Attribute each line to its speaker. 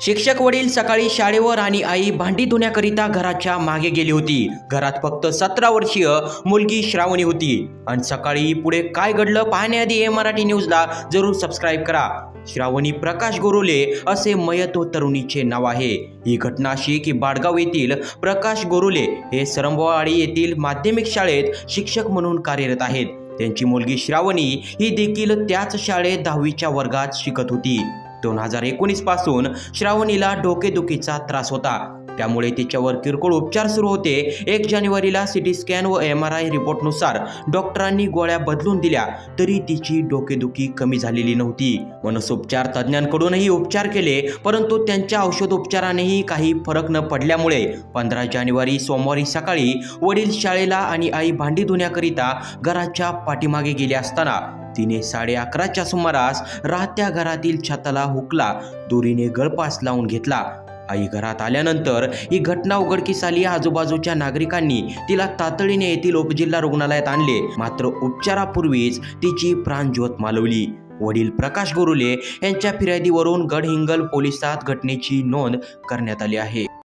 Speaker 1: शिक्षक वडील सकाळी शाळेवर आणि आई भांडी धुण्याकरिता घराच्या मागे गेली होती. घरात फक्त सतरा वर्षीय मुलगी श्रावणी होती. आणि सकाळी पुढे काय घडलं पाहण्याआधी ए मराठी न्यूजला जरूर सबस्क्राईब करा. श्रावणी प्रकाश गोरोले असे मयतो तरुणीचे नाव आहे. ही घटना अशी की बाडगाव येथील प्रकाश गोरोले हे सरंबवाडी येथील माध्यमिक शाळेत शिक्षक म्हणून कार्यरत आहेत. त्यांची मुलगी श्रावणी ही देखील त्याच शाळेत दहावीच्या वर्गात शिकत होती. दोन हजार एकोणीसपासून श्रावणीला डोकेदुखीचा त्रास होता. त्यामुळे तिच्यावर किरकोळ उपचार सुरू होते. एक जानेवारीला सिटी स्कॅन व एम आर आय रिपोर्टनुसार डॉक्टरांनी गोळ्या बदलून दिल्या तरी तिची डोकेदुखी कमी झालेली नव्हती. मनसोपचार तज्ज्ञांकडूनही उपचार केले परंतु त्यांच्या औषधोपचारानेही काही फरक न पडल्यामुळे पंधरा जानेवारी सोमवारी सकाळी वडील शाळेला आणि आई भांडी धुण्याकरिता घराच्या पाठीमागे गेले असताना तिने साडे अकराच्या सुमारास राहत्या घरातील छताला हुकला. दोरीने गळपास लावून घेतला. आई घरात आल्यानंतर ही घटना उघडकीस आली. आजूबाजूच्या नागरिकांनी तिला तातडीने येथील उपजिल्हा रुग्णालयात आणले. मात्र उपचारापूर्वीच तिची प्राणज्योत मालवली. वडील प्रकाश गोरुले यांच्या फिर्यादीवरून गडहिंगल पोलिसात घटनेची नोंद करण्यात आली आहे.